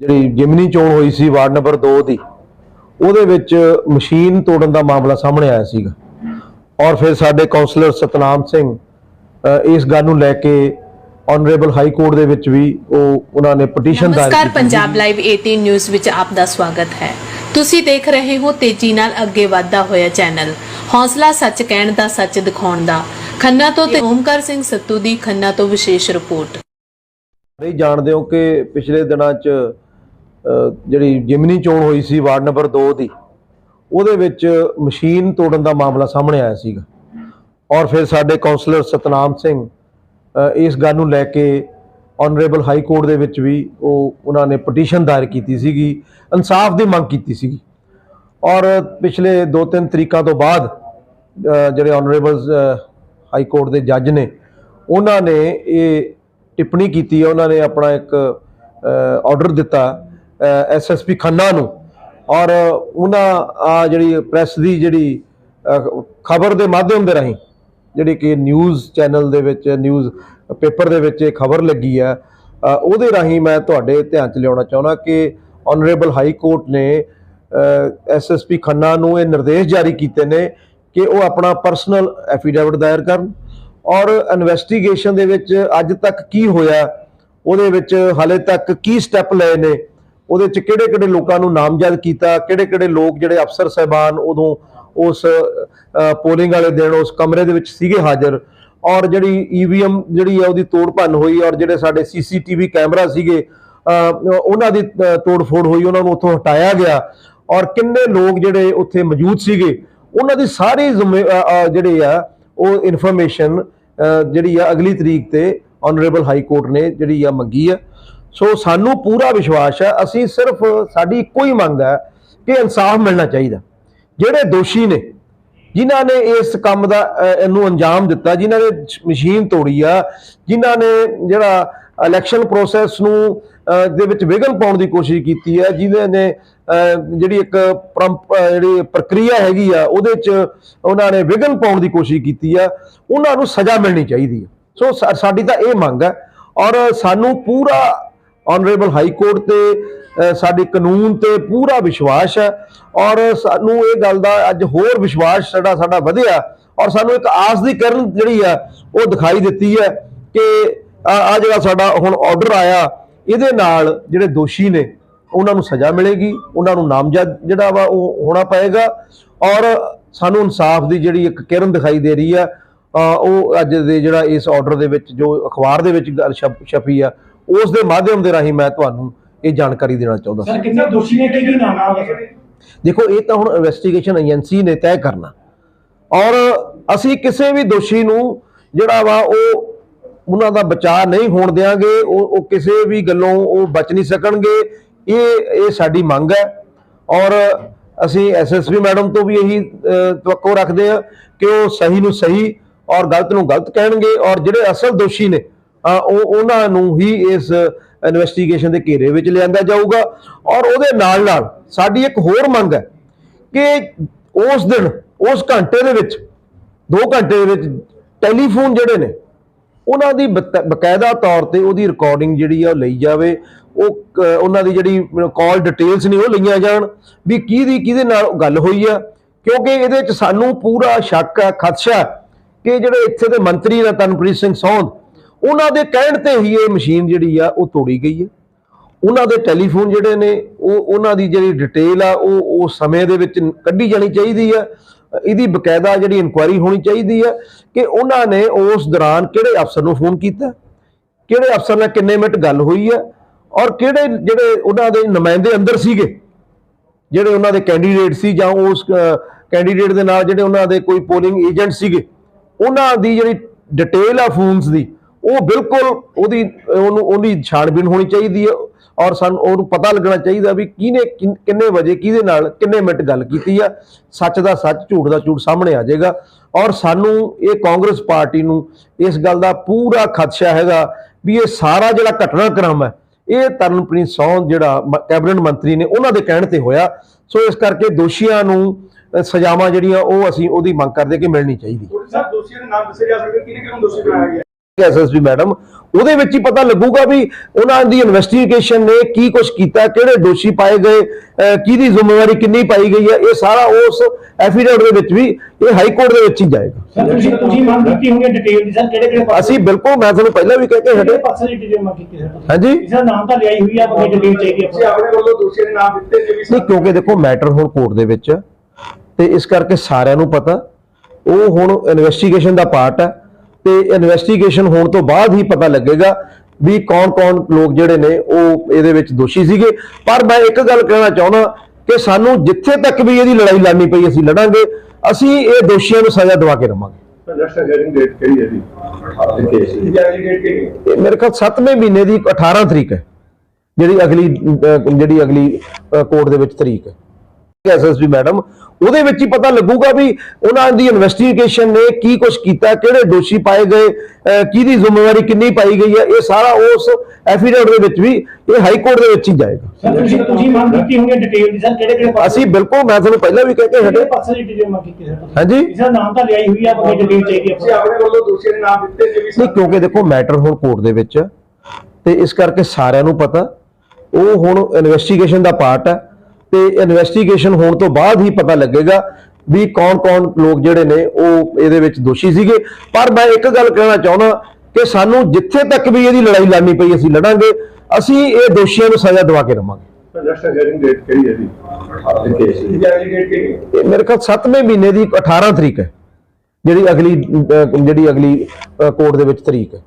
ਜਿਹੜੀ ਜਿਮਨੀ ਚੋਣ ਹੋਈ ਸੀ ਵਾਰਡ ਨੰਬਰ 2 ਦੀ ਉਹਦੇ ਵਿੱਚ ਮਸ਼ੀਨ ਤੋੜਨ ਦਾ ਮਾਮਲਾ ਸਾਹਮਣੇ ਆਇਆ ਸੀਗਾ। ਔਰ ਫਿਰ ਸਾਡੇ ਕਾਉਂਸਲਰ ਸਤਨਾਮ ਸਿੰਘ ਇਸ ਗੱਲ ਨੂੰ ਲੈ ਕੇ ਆਨਰੇਬਲ ਹਾਈ ਕੋਰਟ ਦੇ ਵਿੱਚ ਵੀ ਉਹ ਉਹਨਾਂ ਨੇ ਪਟੀਸ਼ਨ ਦਾਇਰ ਨਮਸਕਾਰ ਕੀਤੀ ਪੰਜਾਬ ਲਾਈਵ 18 ਨਿਊਜ਼ ਵਿੱਚ ਆਪ ਦਾ ਸਵਾਗਤ ਹੈ। ਤੁਸੀਂ ਦੇਖ ਰਹੇ ਹੋ ਤੇਜ਼ੀ ਨਾਲ ਅੱਗੇ ਵਧਦਾ ਹੋਇਆ ਚੈਨਲ। ਹੌਸਲਾ ਸੱਚ ਕਹਿਣ ਦਾ ਸੱਚ ਦਿਖਾਉਣ ਦਾ। ਖੰਨਾ ਤੋਂ ਤੇ ਓਮਕਾਰ ਸਿੰਘ ਸੱਤੂ ਦੀ ਖੰਨਾ ਤੋਂ ਵਿਸ਼ੇਸ਼ ਰਿਪੋਰਟ। ਸਾਰੇ ਜਾਣਦੇ ਹੋ ਕਿ ਪਿਛਲੇ ਦਿਨਾਂ 'ਚ ਜਿਹੜੀ ਜਿਮਨੀ ਚੋਣ ਹੋਈ ਸੀ ਵਾਰਡ ਨੰਬਰ 2 ਦੀ, ਉਹਦੇ ਵਿੱਚ ਮਸ਼ੀਨ ਤੋੜਨ ਦਾ ਮਾਮਲਾ ਸਾਹਮਣੇ ਆਇਆ ਸੀਗਾ। ਔਰ ਫਿਰ ਸਾਡੇ ਕਾਉਂਸਲਰ ਸਤਨਾਮ ਸਿੰਘ ਇਸ ਗੱਲ ਨੂੰ ਲੈ ਕੇ ਆਨਰੇਬਲ ਹਾਈ ਕੋਰਟ ਦੇ ਵਿੱਚ ਵੀ ਉਹ, ਉਹਨਾਂ ਨੇ ਪਟੀਸ਼ਨ ਦਾਇਰ ਕੀਤੀ ਸੀਗੀ, ਇਨਸਾਫ ਦੀ ਮੰਗ ਕੀਤੀ ਸੀਗੀ। ਔਰ ਪਿਛਲੇ 2-3 ਤਰੀਕਾਂ ਤੋਂ ਬਾਅਦ ਜਿਹੜੇ ਆਨਰੇਬਲ ਹਾਈ ਕੋਰਟ ਦੇ ਜੱਜ ਨੇ, ਉਹਨਾਂ ਨੇ ਇਹ ਟਿੱਪਣੀ ਕੀਤੀ ਹੈ ਉਹਨਾਂ ਨੇ ਆਪਣਾ ਇੱਕ ਆਰਡਰ ਦਿੱਤਾ ਐਸਐਸਪੀ ਖੰਨਾ ਨੂੰ। ਔਰ ਉਹਨਾਂ, ਆ ਜਿਹੜੀ ਪ੍ਰੈਸ ਦੀ ਜਿਹੜੀ ਖਬਰ ਦੇ ਮਾਧਿਅਮ ਦੇ ਰਾਹੀਂ, ਜਿਹੜੀ ਕਿ ਨਿਊਜ਼ ਚੈਨਲ ਦੇ ਵਿੱਚ ਨਿਊਜ਼ ਪੇਪਰ ਦੇ ਵਿੱਚ ਇਹ ਖਬਰ ਲੱਗੀ ਆ ਉਹਦੇ ਰਾਹੀਂ ਮੈਂ ਤੁਹਾਡੇ ਧਿਆਨ 'ਚ ਲਿਆਉਣਾ ਚਾਹੁੰਦਾ ਕਿ ਆਨਰੇਬਲ ਹਾਈ ਕੋਰਟ ਨੇ ਐਸਐਸਪੀ ਖੰਨਾ ਨੂੰ ਇਹ ਨਿਰਦੇਸ਼ ਜਾਰੀ ਕੀਤੇ ਨੇ ਕਿ ਉਹ ਆਪਣਾ ਪਰਸਨਲ ਐਫੀਡੇਵਿਟ ਦਾਇਰ ਕਰਨ। ਔਰ ਇਨਵੈਸਟੀਗੇਸ਼ਨ ਦੇ ਵਿੱਚ ਅੱਜ ਤੱਕ ਕੀ ਹੋਇਆ, ਉਹਦੇ ਵਿੱਚ ਹਾਲੇ ਤੱਕ ਕੀ ਸਟੈਪ ਲਏ ਨੇ ਉਹਦੇ ਚ ਕਿਹੜੇ ਕਿਹੜੇ ਲੋਕਾਂ ਨੂੰ ਨਾਮਜ਼ਦ ਕੀਤਾ, ਕਿਹੜੇ ਕਿਹੜੇ ਲੋਕ ਜਿਹੜੇ ਅਫਸਰ ਸਹਿਬਾਨ ਉਦੋਂ ਉਸ ਪੋਲਿੰਗ ਵਾਲੇ ਦਿਨ ਉਸ ਕਮਰੇ ਦੇ ਵਿੱਚ ਸੀਗੇ ਹਾਜ਼ਰ। ਔਰ ਜਿਹੜੀ ਈਵੀਐਮ ਜਿਹੜੀ ਆ ਉਹਦੀ ਤੋੜ ਭੰਨ ਹੋਈ ਔਰ ਜਿਹੜੇ ਸਾਡੇ ਸੀਸੀਟੀਵੀ ਕੈਮਰਾ ਸੀਗੇ ਉਹਨਾਂ ਦੀ ਤੋੜ-ਫੋੜ ਹੋਈ, ਉਹਨਾਂ ਨੂੰ ਉੱਥੋਂ ਹਟਾਇਆ ਗਿਆ। ਔਰ ਕਿੰਨੇ ਲੋਕ ਜਿਹੜੇ ਉੱਥੇ ਮੌਜੂਦ ਸੀਗੇ, ਉਹਨਾਂ ਦੀ ਸਾਰੀ ਜ਼ਿੰਮੇ- ਜਿਹੜੇ ਆ, ਉਹ ਇਨਫੋਰਮੇਸ਼ਨ ਜਿਹੜੀ ਆ ਅਗਲੀ ਤਰੀਕ ਤੇ ਆਨਰੇਬਲ ਹਾਈ ਕੋਰਟ ਨੇ ਜਿਹੜੀ ਆ ਮੰਗੀ ਆ। ਸੋ ਸਾਨੂੰ ਪੂਰਾ ਵਿਸ਼ਵਾਸ ਹੈ, ਅਸੀਂ ਸਿਰਫ ਸਾਡੀ ਇੱਕੋ ਹੀ ਮੰਗ ਹੈ ਕਿ ਇਨਸਾਫ ਮਿਲਣਾ ਚਾਹੀਦਾ। ਜਿਹੜੇ ਦੋਸ਼ੀ ਨੇ, ਜਿਨ੍ਹਾਂ ਨੇ ਇਸ ਕੰਮ ਦਾ ਇਹਨੂੰ ਅੰਜਾਮ ਦਿੱਤਾ, ਜਿਨ੍ਹਾਂ ਨੇ ਮਸ਼ੀਨ ਤੋੜੀ ਆ, ਜਿਨ੍ਹਾਂ ਨੇ ਜਿਹੜਾ ਇਲੈਕਸ਼ਨ ਪ੍ਰੋਸੈਸ ਨੂੰ ਦੇ ਵਿੱਚ ਵਿਘਨ ਪਾਉਣ ਦੀ ਕੋਸ਼ਿਸ਼ ਕੀਤੀ ਹੈ, ਜਿਨ੍ਹਾਂ ਨੇ ਜਿਹੜੀ ਇੱਕ ਪਰੰਪ ਜਿਹੜੀ ਪ੍ਰਕਿਰਿਆ ਹੈਗੀ ਆ, ਉਹਦੇ 'ਚ ਉਹਨਾਂ ਨੇ ਵਿਘਨ ਪਾਉਣ ਦੀ ਕੋਸ਼ਿਸ਼ ਕੀਤੀ ਆ, ਉਹਨਾਂ ਨੂੰ ਸਜ਼ਾ ਮਿਲਣੀ ਚਾਹੀਦੀ ਹੈ। ਸੋ ਸਾ- ਸਾਡੀ ਤਾਂ ਇਹ ਮੰਗ ਹੈ ਔਰ ਸਾਨੂੰ ਪੂਰਾ ਆਨਰੇਬਲ ਹਾਈ ਕੋਰਟ ਤੇ ਸਾਡੇ ਕਾਨੂੰਨ ਤੇ ਪੂਰਾ ਵਿਸ਼ਵਾਸ ਹੈ ਔਰ ਸਾਨੂੰ ਇਹ ਗੱਲ ਦਾ ਅੱਜ ਹੋਰ ਵਿਸ਼ਵਾਸ ਸਾਡਾ ਸਾਡਾ ਵਧਿਆ ਔਰ ਸਾਨੂੰ ਇੱਕ ਆਸ ਦੀ ਕਿਰਨ ਜਿਹੜੀ ਆ ਉਹ ਦਿਖਾਈ ਦਿੱਤੀ ਹੈ ਕਿ ਆ ਜਿਹੜਾ ਸਾਡਾ ਹੁਣ ਆਰਡਰ ਆਇਆ, ਇਹਦੇ ਨਾਲ ਜਿਹੜੇ ਦੋਸ਼ੀ ਨੇ, ਉਹਨਾਂ ਨੂੰ ਸਜ਼ਾ ਮਿਲੇਗੀ, ਉਹਨਾਂ ਨੂੰ ਨਾਮਜ਼ਦ ਜਿਹੜਾ ਵਾ ਉਹ ਹੋਣਾ ਪਏਗਾ ਔਰ ਸਾਨੂੰ ਇਨਸਾਫ ਦੀ ਜਿਹੜੀ ਇੱਕ ਕਿਰਨ ਦਿਖਾਈ ਦੇ ਰਹੀ ਆ, ਉਹ ਅੱਜ ਦੇ ਜਿਹੜਾ ਇਸ ਆਰਡਰ ਦੇ ਵਿੱਚ ਜੋ ਅਖਬਾਰ ਦੇ ਵਿੱਚ ਗੱਲ ਛਪ- ਛਪੀ ਆ ਉਸ ਦੇ ਮਾਧਿਅਮ ਦੇ ਰਾਹੀਂ ਮੈਂ ਤੁਹਾਨੂੰ ਇਹ ਜਾਣਕਾਰੀ ਦੇਣਾ ਚਾਹੁੰਦਾ ਸਰ ਕਿੰਨੇ ਦੋਸ਼ੀ ਨੇ ਕੀ ਕੀ ਨਾਮ ਆ ਦੇਖੋ ਇਹ ਤਾਂ ਹੁਣ ਇਨਵੈਸਟੀਗੇਸ਼ਨ ਏਜੰਸੀ ਨੇ ਤੈਅ ਕਰਨਾ। ਔਰ ਅਸੀਂ ਕਿਸੇ ਵੀ ਦੋਸ਼ੀ ਨੂੰ ਜਿਹੜਾ ਵਾ ਉਹ ਉਹਨਾਂ ਦਾ ਬਚਾਅ ਨਹੀਂ ਹੋਣ ਦੇਾਂਗੇ ਉਹ ਉਹ ਕਿਸੇ ਵੀ ਗੱਲੋਂ ਉਹ ਬਚ ਨਹੀਂ ਸਕਣਗੇ ਇਹ ਇਹ ਸਾਡੀ ਮੰਗ ਹੈ। ਔਰ ਅਸੀਂ ਐਸਐਸਪੀ ਮੈਡਮ ਤੋਂ ਵੀ ਇਹੀ ਤਵੱਕੋ ਰੱਖਦੇ ਆ ਕਿ ਉਹ ਸਹੀ ਨੂੰ ਸਹੀ ਔਰ ਗਲਤ ਨੂੰ ਗਲਤ ਕਹਿਣਗੇ। ਔਰ ਜਿਹੜੇ ਅਸਲ ਦੋਸ਼ੀ ਨੇ ਉਹ ਉਹਨਾਂ ਨੂੰ ਹੀ ਇਸ ਇਨਵੈਸਟੀਗੇਸ਼ਨ ਦੇ ਘੇਰੇ ਵਿੱਚ ਲਿਆਂਦਾ ਜਾਊਗਾ। ਔਰ ਉਹਦੇ ਨਾਲ ਨਾਲ ਸਾਡੀ ਇੱਕ ਹੋਰ ਮੰਗ ਹੈ ਕਿ ਉਸ ਦਿਨ, ਉਸ ਘੰਟੇ ਦੇ ਵਿੱਚ 2 ਘੰਟੇ ਦੇ ਵਿੱਚ ਟੈਲੀਫੋਨ ਜਿਹੜੇ ਨੇ, ਉਹਨਾਂ ਦੀ ਬਤ- ਬਕਾਇਦਾ ਤੌਰ ਤੇ ਉਹਦੀ ਰਿਕਾਰਡਿੰਗ ਜਿਹੜੀ ਆ ਉਹ ਲਈ ਜਾਵੇ। ਉਹ ਉਹਨਾਂ ਦੀ ਜਿਹੜੀ ਕਾਲ ਡਿਟੇਲਸ ਨੇ ਉਹ ਲਈਆਂ ਜਾਣ ਵੀ ਕਿਹਦੀ, ਕਿਹਦੇ ਨਾਲ ਗੱਲ ਹੋਈ ਆ। ਕਿਉਂਕਿ ਇਹਦੇ ਵਿੱਚ ਸਾਨੂੰ ਪੂਰਾ ਸ਼ੱਕ ਹੈ ਖਦਸ਼ਾ ਕਿ ਜਿਹੜੇ ਇੱਥੇ ਦੇ ਮੰਤਰੀ ਨੇ ਤਨਪ੍ਰੀਤ ਸਿੰਘ ਸੌਂਦ ਉਹਨਾਂ ਦੇ ਕਹਿਣ ਤੇ ਹੀ ਇਹ ਮਸ਼ੀਨ ਜਿਹੜੀ ਆ, ਉਹ ਤੋੜੀ ਗਈ ਹੈ ਉਹਨਾਂ ਦੇ ਟੈਲੀਫੋਨ ਜਿਹੜੇ ਨੇ, ਉਹ ਉਹਨਾਂ ਦੀ ਜਿਹੜੀ ਡਿਟੇਲ ਆ, ਉਹ ਉਹ ਸਮੇਂ ਦੇ ਵਿੱਚ ਕੱਢੀ ਜਾਣੀ ਚਾਹੀਦੀ ਆ। ਇਹਦੀ ਬਕਾਇਦਾ ਜਿਹੜੀ ਇਨਕੁਆਇਰੀ ਹੋਣੀ ਚਾਹੀਦੀ ਆ ਕਿ ਉਹਨਾਂ ਨੇ ਉਸ ਦੌਰਾਨ ਕਿਹੜੇ ਅਫਸਰ ਨੂੰ ਫੋਨ ਕੀਤਾ, ਕਿਹੜੇ ਅਫਸਰ ਨਾਲ ਕਿੰਨੇ ਮਿੰਟ ਗੱਲ ਹੋਈ ਆ, ਔਰ ਕਿਹੜੇ ਜਿਹੜੇ ਉਹਨਾਂ ਦੇ ਨੁਮਾਇੰਦੇ ਅੰਦਰ ਸੀਗੇ, ਜਿਹੜੇ ਉਹਨਾਂ ਦੇ ਕੈਂਡੀਡੇਟ ਸੀ ਜਾਂ ਉਸ ਕੈਂਡੀਡੇਟ ਦੇ ਨਾਲ ਜਿਹੜੇ ਉਹਨਾਂ ਦੇ ਕੋਈ ਪੋਲਿੰਗ ਏਜੰਟ ਸੀਗੇ, ਉਹਨਾਂ ਦੀ ਜਿਹੜੀ ਡਿਟੇਲ ਆ ਫੋਨਸ ਦੀ ਉਹ ਬਿਲਕੁਲ ਉਹਦੀ, ਉਹਨੂੰ, ਉਹਦੀ ਛਾਣਬੀਣ ਹੋਣੀ ਚਾਹੀਦੀ ਹੈ ਔਰ ਸਾਨੂੰ, ਉਹਨੂੰ ਪਤਾ ਲੱਗਣਾ ਚਾਹੀਦਾ ਵੀ ਕਿਹਨੇ, ਕਿੰਨੇ ਵਜੇ ਕਿਹਦੇ ਨਾਲ ਕਿੰਨੇ ਮਿੰਟ ਗੱਲ ਕੀਤੀ ਆ। ਸੱਚ ਦਾ ਸੱਚ, ਝੂਠ ਦਾ ਝੂਠ ਸਾਹਮਣੇ ਆ ਜਾਏਗਾ। ਔਰ ਸਾਨੂੰ ਇਹ ਕਾਂਗਰਸ ਪਾਰਟੀ ਨੂੰ ਇਸ ਗੱਲ ਦਾ ਪੂਰਾ ਖਦਸ਼ਾ ਹੈਗਾ ਵੀ ਇਹ ਸਾਰਾ ਜਿਹੜਾ ਘਟਨਾਕ੍ਰਮ ਹੈ, ਇਹ ਤਰਨਪ੍ਰੀਤ ਸੌਂਦ ਜਿਹੜਾ ਮ- ਕੈਬਨਿਟ ਮੰਤਰੀ ਨੇ ਉਹਨਾਂ ਦੇ ਕਹਿਣ ਤੇ ਹੋਇਆ। ਸੋ ਇਸ ਕਰਕੇ ਦੋਸ਼ੀਆਂ ਨੂੰ ਸਜ਼ਾਵਾਂ ਜਿਹੜੀਆਂ ਉਹ ਅਸੀਂ ਉਹਦੀ ਮੰਗ ਕਰਦੇ ਕਿ ਮਿਲਣੀ ਚਾਹੀਦੀ। ਸਰ ਦੋਸ਼ੀਆਂ ਦੇ ਨਾਮ ਦੱਸੇ ਜਾ ਸਕਦੇ ਕਿਹਨੇ ਕਿਹਨੂੰ ਦੋਸ਼ੀ ਬਣਾਇਆ ਗਿਆ? ਐਸਐਸਪੀ ਮੈਡਮ ਉਹਦੇ ਵਿੱਚ ਹੀ ਪਤਾ ਲੱਗੂਗਾ ਵੀ ਉਹਨਾਂ ਦੀ ਇਨਵੈਸਟੀਗੇਸ਼ਨ ਨੇ ਕੀ ਕੁਝ ਕੀਤਾ ਕਿਹੜੇ ਦੋਸ਼ੀ ਪਾਏ ਗਏ ਕਿਹਦੀ ਜ਼ਿੰਮੇਵਾਰੀ ਕਿੰਨੀ ਪਾਈ ਗਈ ਹੈ ਇਹ ਸਾਰਾ ਉਸ ਐਫੀਡੇਵਿਟ ਦੇ ਵਿੱਚ ਵੀ ਇਹ ਹਾਈ ਕੋਰਟ ਦੇ ਵਿੱਚ ਹੀ ਜਾਏਗਾ। ਸਰ ਤੁਸੀਂ ਤੁਸੀਂ ਮੰਗ ਕੀਤੀ ਹੋਣੀ ਡਿਟੇਲ ਦੀ ਸਰ ਕਿਹੜੇ ਕਿਹੜੇ ਅਸੀਂ ਬਿਲਕੁਲ ਮੈਂ ਤੁਹਾਨੂੰ ਪਹਿਲਾਂ ਵੀ ਕਹਿ ਕੇ ਹਟੇ। ਪਾਸੇ ਦੀ ਡਿਟੇਲ ਮੰਗ ਕੀਤੀ ਸਰ ਹਾਂਜੀ। ਨਾਮ ਤਾਂ ਲਿਆਈ ਹੋਈ ਆ ਆਪਣੀ ਡਿਟੇਲ ਚਾਹੀਦੀ ਹੈ ਆਪਣੇ ਵੱਲੋਂ ਦੋਸ਼ੀਆਂ ਦੇ ਨਾਮ ਦਿੱਤੇ ਨੇ ਵੀ ਨਹੀਂ ਕਿਉਂਕਿ ਦੇਖੋ ਮੈਟਰ ਹੁਣ ਕੋਰਟ ਦੇ ਵਿੱਚ ਤੇ ਇਸ ਕਰਕੇ ਸਾਰਿਆਂ ਨੂੰ ਪਤਾ। ਉਹ ਹੁਣ ਇਨਵੈਸਟੀਗੇਸ਼ਨ ਦਾ ਪਾਰਟ ਹੈ। ਤੇ ਇਨਵੈਸਟੀਗੇਸ਼ਨ ਹੋਣ ਤੋਂ ਬਾਅਦ ਹੀ ਪਤਾ ਲੱਗੇਗਾ ਵੀ ਕੌਣ-ਕੌਣ ਲੋਕ ਜਿਹੜੇ ਨੇ ਉਹ ਇਹਦੇ ਵਿੱਚ ਦੋਸ਼ੀ ਸੀਗੇ। ਪਰ ਮੈਂ ਇੱਕ ਗੱਲ ਕਹਿਣਾ ਚਾਹੁੰਦਾ ਕਿ ਸਾਨੂੰ ਜਿੱਥੇ ਤੱਕ ਵੀ ਇਹਦੀ ਲੜਾਈ ਲੜਨੀ ਪਈ ਅਸੀਂ ਲੜਾਂਗੇ ਅਸੀਂ ਇਹ ਦੋਸ਼ੀਆਂ ਨੂੰ ਸਜ਼ਾ ਦਿਵਾ ਕੇ ਰਵਾਂਗੇ। ਨੈਕਸਟ ਹੀਅਰਿੰਗ ਡੇਟ ਕਿਹੜੀ ਹੈ ਜੀ? ਕੇਸ ਦੀ ਡੇਟ ਕਿਹੜੀ ਹੈ? ਇਹ ਮੇਰੇ ਖਿਆਲ 7ਵੇਂ ਮਹੀਨੇ ਦੀ 18 ਤਰੀਕ ਹੈ ਜਿਹੜੀ ਅਗਲੀ ਜਿਹੜੀ ਅਗਲੀ ਕੋਰਟ ਦੇ ਵਿੱਚ ਤਰੀਕ ਹੈ। ਐਸਐਸਪੀ ਮੈਡਮ ਉਹਦੇ ਵਿੱਚ ਹੀ ਪਤਾ ਲੱਗੂਗਾ ਵੀ ਉਹਨਾਂ ਦੀ ਇਨਵੈਸਟੀਗੇਸ਼ਨ ਨੇ ਕੀ ਕੁਝ ਕੀਤਾ ਕਿਹੜੇ ਦੋਸ਼ੀ ਪਾਏ ਗਏ ਕਿਹਦੀ ਜ਼ਿੰਮੇਵਾਰੀ ਕਿੰਨੀ ਪਾਈ ਗਈ ਹੈ ਇਹ ਸਾਰਾ ਉਸ ਐਫੀਡੇਵਿਟ ਦੇ ਵਿੱਚ ਵੀ ਇਹ ਹਾਈ ਕੋਰਟ ਦੇ ਵਿੱਚ ਹੀ ਜਾਏਗਾ। ਸਰ ਤੁਸੀਂ ਤੁਸੀਂ ਮੰਗ ਕੀਤੀ ਹੋਣੀ ਡਿਟੇਲ ਦੀ ਸਰ ਕਿਹੜੇ ਕਿਹੜੇ ਪਾਸੇ? ਅਸੀਂ ਬਿਲਕੁਲ ਮੈਂ ਤੁਹਾਨੂੰ ਪਹਿਲਾਂ ਵੀ ਕਹਿ ਕੇ ਹਟੇ। ਪਾਸੇ ਦੀ ਡਿਟੇਲ ਮੰਗ ਕੀਤੀ ਸਰ ਤੁਸੀਂ? ਹਾਂਜੀ। ਕਿਸੇ ਦਾ ਨਾਮ ਤਾਂ ਲਿਆਈ ਹੋਈ ਆ ਆਪਣੀ ਡਿਟੇਲ ਚਾਹੀਦੀ ਤੁਸੀਂ ਹੈ ਆਪਣੇ। ਵੱਲੋਂ ਦੋਸ਼ੀਆਂ ਦੇ ਨਾਮ ਦਿੱਤੇ ਨੇ ਵੀ ਨਹੀਂ ਕਿਉਂਕਿ ਦੇਖੋ ਮੈਟਰ ਹੁਣ ਕੋਰਟ ਦੇ ਵਿੱਚ ਤੇ ਇਸ ਕਰਕੇ ਸਾਰਿਆਂ ਨੂੰ ਪਤਾ ਉਹ ਹੁਣ ਇਨਵੈਸਟੀਗੇਸ਼ਨ ਦਾ ਪਾਰਟ ਹੈ ਤੇ ਇਨਵੈਸਟੀਗੇਸ਼ਨ ਹੋਣ ਤੋਂ ਬਾਅਦ ਹੀ ਪਤਾ ਲੱਗੇਗਾ ਵੀ ਕੌਣ-ਕੌਣ ਲੋਕ ਜਿਹੜੇ ਨੇ ਉਹ ਇਹਦੇ ਵਿੱਚ ਦੋਸ਼ੀ ਸੀਗੇ। ਪਰ ਮੈਂ ਇੱਕ ਗੱਲ ਕਹਿਣਾ ਚਾਹੁੰਦਾ ਕਿ ਸਾਨੂੰ ਜਿੱਥੇ ਤੱਕ ਵੀ ਇਹਦੀ ਲੜਾਈ ਲੜਨੀ ਪਈ ਅਸੀਂ ਲੜਾਂਗੇ। ਅਸੀਂ ਇਹ ਦੋਸ਼ੀਆਂ ਨੂੰ ਸਜ਼ਾ ਦਿਵਾ ਕੇ ਰਵਾਂਗੇ। ਨੈਕਸਟ ਹੀਅਰਿੰਗ ਡੇਟ ਕਿਹੜੀ ਹੈ ਜੀ? ਕੇਸ ਦੀ ਡੇਟ ਕਿਹੜੀ ਹੈ ਇਹ ਮੇਰੇ ਖਿਆਲ 7ਵੇਂ ਮਹੀਨੇ ਦੀ 18 ਤਰੀਕ ਹੈ। ਜਿਹੜੀ ਅਗਲੀ ਜਿਹੜੀ ਅਗਲੀ ਕੋਰਟ ਦੇ ਵਿੱਚ ਤਰੀਕ ਹੈ।